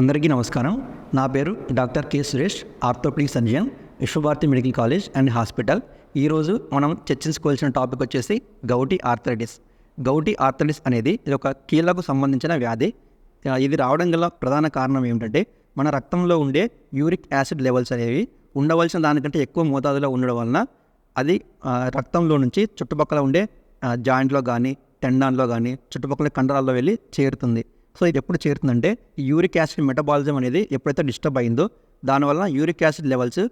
అందరికీ నమస్కారం. నా పేరు doctor K. Suresh orthopaedic surgeon Vishwabharati medical college and hospital. ఈరోజు మనం చర్చించుకోవాల్సిన టాపిక్ వచ్చేసి గౌటి ఆర్థరైటిస్. గౌటి ఆర్థరైటిస్ అనేది ఇది ఒక కీళ్ళకు సంబంధించిన వ్యాధి. ఇది రావడం గల ప్రధాన కారణం ఏమిటంటే మన రక్తంలో ఉండే యూరిక్ యాసిడ్ లెవెల్స్ అనేవి ఉండవలసిన దానికంటే ఎక్కువ మోతాదులో ఉండడం వలన అది రక్తంలో నుంచి చుట్టుపక్కల ఉండే జాయింట్లో కానీ టెండాన్లో కానీ చుట్టుపక్కల కండరాల్లో వెళ్ళి చేరుతుంది. సో ఇది ఎప్పుడు చేరుతుందంటే ఈ యూరిక్ యాసిడ్ మెటబాలిజం అనేది ఎప్పుడైతే డిస్టర్బ్ అయిందో దానివల్ల యూరిక్ యాసిడ్ లెవెల్స్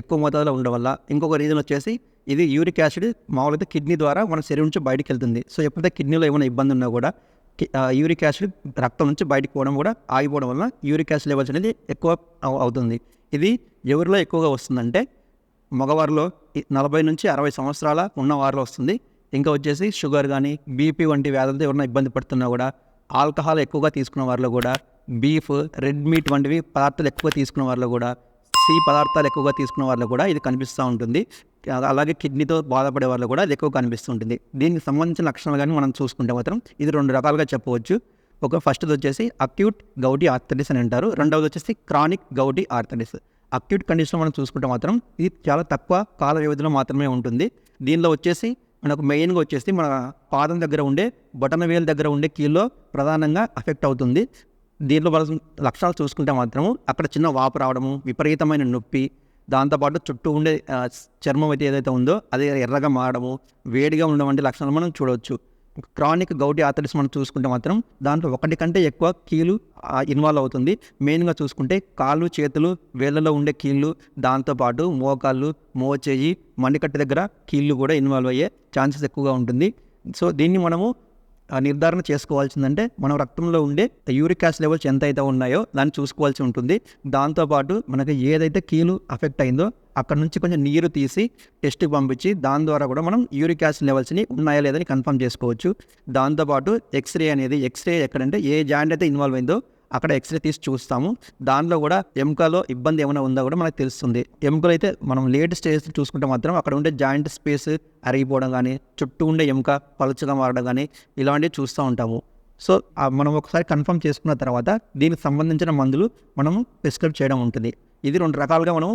ఎక్కువ మోతాదులో ఉండడం వల్ల ఇంకొక రీజన్ వచ్చేసి ఇది యూరిక్ యాసిడ్ మామూలుగా కిడ్నీ ద్వారా మన శరీరం నుంచి బయటకు వెళ్తుంది. సో ఎప్పుడైతే కిడ్నీలో ఏమైనా ఇబ్బంది ఉన్నా కూడా యూరిక్ యాసిడ్ రక్తం నుంచి బయటికి పోవడం కూడా ఆగిపోవడం వల్ల యూరిక్ యాసిడ్ లెవెల్స్ అనేది ఎక్కువ అవుతుంది. ఇది ఎవరిలో ఎక్కువగా వస్తుందంటే మగవారిలో నలభై నుంచి అరవై సంవత్సరాల ఉన్నవారిలో వస్తుంది. ఇంకా వచ్చేసి షుగర్ కానీ బీపీ వంటి వ్యాధులతో ఎవరైనా ఇబ్బంది పడుతున్నా కూడా ఆల్కహాల్ ఎక్కువగా తీసుకున్న వారిలో కూడా బీఫ్ రెడ్ మీట్ వంటివి పదార్థాలు ఎక్కువగా తీసుకున్న వారిలో కూడా సి పదార్థాలు ఎక్కువగా తీసుకున్న వారిలో కూడా ఇది కనిపిస్తూ ఉంటుంది. అలాగే కిడ్నీతో బాధపడే వాళ్ళు కూడా ఇది ఎక్కువ కనిపిస్తూ ఉంటుంది. దీనికి సంబంధించిన లక్షణాలు కానీ మనం చూసుకుంటే మాత్రం ఇది రెండు రకాలుగా చెప్పవచ్చు. ఒక ఫస్ట్ది వచ్చేసి అక్యూట్ గౌటీ ఆర్థరిస్ అని అంటారు. రెండవది వచ్చేసి chronic gouty arthritis acute condition మనం చూసుకుంటే మాత్రం ఇది చాలా తక్కువ కాల వ్యవధిలో మాత్రమే ఉంటుంది. దీనిలో వచ్చేసి మనకు మెయిన్గా వచ్చేసి మన పాదం దగ్గర ఉండే బొటన వేలు దగ్గర ఉండే కీల్లో ప్రధానంగా అఫెక్ట్ అవుతుంది. దీంట్లో వాళ్ళ లక్షణాలు చూసుకుంటే మాత్రం అక్కడ చిన్న వాపు రావడము విపరీతమైన నొప్పి దాంతోపాటు చుట్టూ ఉండే చర్మం అయితే ఏదైతే ఉందో అది ఎర్రగా మారడము వేడిగా ఉండడం వంటి లక్షణాలు మనం చూడవచ్చు. క్రానిక్ గౌటి ఆథరిస్ మనం చూసుకుంటే మాత్రం దాంట్లో ఒకటి కంటే ఎక్కువ కీలు ఇన్వాల్వ్ అవుతుంది. మెయిన్గా చూసుకుంటే కాళ్ళు చేతులు వేళ్ళలో ఉండే కీళ్ళు దాంతోపాటు మోకాళ్ళు మోచేయి మణికట్టు దగ్గర కీళ్ళు కూడా ఇన్వాల్వ్ అయ్యే ఛాన్సెస్ ఎక్కువగా ఉంటుంది. సో దీన్ని మనము నిర్ధారణ చేసుకోవాల్సిందంటే మనం రక్తంలో ఉండే యూరిక్ యాసిడ్ లెవెల్స్ ఎంత అయితే ఉన్నాయో దాన్ని చూసుకోవాల్సి ఉంటుంది. దాంతోపాటు మనకి ఏదైతే కీలు అఫెక్ట్ అయిందో అక్కడ నుంచి కొంచెం నీరు తీసి టెస్ట్కి పంపించి దాని ద్వారా కూడా మనం యూరిక్ యాసిడ్ లెవెల్స్ని ఉన్నాయా లేదని కన్ఫర్మ్ చేసుకోవచ్చు. దాంతోపాటు ఎక్స్రే అనేది ఎక్స్రే ఎక్కడంటే ఏ జాయింట్ అయితే ఇన్వాల్వ్ అయిందో అక్కడ ఎక్స్రే తీసి చూస్తాము. దానిలో కూడా ఎముకలో ఇబ్బంది ఏమైనా ఉందో కూడా మనకు తెలుస్తుంది. ఎముకలు అయితే మనం లేట్ స్టేజ్ చూసుకుంటే మాత్రం అక్కడ ఉండే జాయింట్ స్పేస్ అరిగిపోవడం కానీ చుట్టూ ఉండే ఎముక పలుచగా మారడం కానీ ఇలాంటివి చూస్తూ ఉంటాము. సో మనం ఒకసారి కన్ఫర్మ్ చేసుకున్న తర్వాత దీనికి సంబంధించిన మందులు మనం ప్రిస్క్రైబ్ చేయడం ఉంటుంది. ఇది రెండు రకాలుగా మనం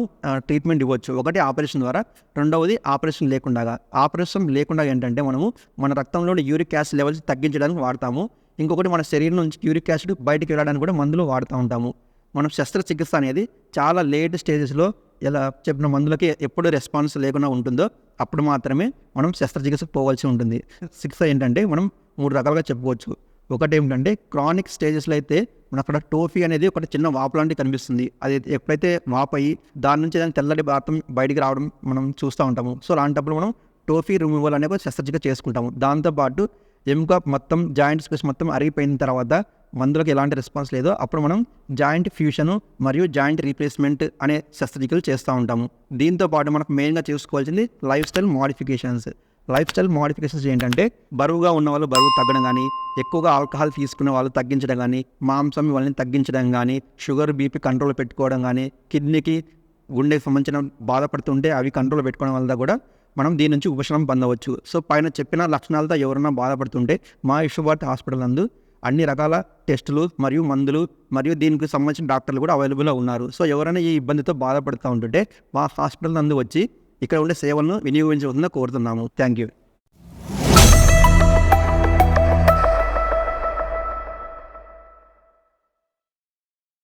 ట్రీట్మెంట్ ఇవ్వచ్చు. ఒకటి ఆపరేషన్ ద్వారా రెండవది ఆపరేషన్ లేకుండా. ఆపరేషన్ లేకుండా ఏంటంటే మనము మన రక్తంలోని యూరిక్ యాసిడ్ లెవెల్స్ తగ్గించడానికి వాడతాము. ఇంకొకటి మన శరీరం నుంచి యూరిక్ యాసిడ్ బయటికి వెళ్ళడానికి కూడా మందులు వాడుతూ ఉంటాము. మనం శస్త్రచికిత్స అనేది చాలా లేట్ స్టేజెస్లో ఇలా చెప్పిన మందులకి ఎప్పుడు రెస్పాన్స్ లేకుండా ఉంటుందో అప్పుడు మాత్రమే మనం శస్త్రచికిత్సకు పోవాల్సి ఉంటుంది. చికిత్స ఏంటంటే మనం మూడు రకాలుగా చెప్పుకోవచ్చు. ఒకటి ఏమిటంటే క్రానిక్ స్టేజెస్లో అయితే మన అక్కడ టోఫీ అనేది ఒక చిన్న వాపు లాంటి కనిపిస్తుంది. అది ఎప్పుడైతే వాపు అయ్యి దాని నుంచి దాని తెల్లటి భారతం బయటికి రావడం మనం చూస్తూ ఉంటాము. సో అలాంటప్పుడు మనం టోఫీ రిమూవల్ అనే ఒక శస్త్రచికిత్స చేసుకుంటాము. దాంతోపాటు ఎముక మొత్తం జాయింట్ స్పేస్ మొత్తం అరిగిపోయిన తర్వాత మందులకు ఎలాంటి రెస్పాన్స్ లేదో అప్పుడు మనం జాయింట్ ఫ్యూషన్ మరియు జాయింట్ రీప్లేస్మెంట్ అనే శస్త్రక్రియలు చేస్తూ ఉంటాము. దీంతో పాటు మనకు మెయిన్గా చూసుకోవాల్సింది life style modifications. Life style modifications ఏంటంటే బరువుగా ఉన్న వాళ్ళు బరువు తగ్గడం కానీ ఎక్కువగా ఆల్కహాల్ తీసుకునే వాళ్ళు తగ్గించడం కానీ మాంసం ఇవన్నీ తగ్గించడం కానీ షుగర్ బీపీ కంట్రోల్ పెట్టుకోవడం కానీ కిడ్నీకి గుండెకి సంబంధించిన బాధపడుతుంటే అవి కంట్రోల్ పెట్టుకోవడం వల్ల కూడా మనం దీని నుంచి ఉపశమనం పొందవచ్చు. సో పైన చెప్పిన లక్షణాలతో ఎవరైనా బాధపడుతుంటే మా విశ్వభారతి హాస్పిటల్ నందు అన్ని రకాల టెస్టులు మరియు మందులు మరియు దీనికి సంబంధించిన డాక్టర్లు కూడా అవైలబుల్గా ఉన్నారు. సో ఎవరైనా ఈ ఇబ్బందితో బాధపడుతూ ఉంటుంటే మా హాస్పిటల్ నందు వచ్చి ఇక్కడ ఉండే సేవలను వినియోగించవలసిందిగా కోరుతున్నాము. Thank you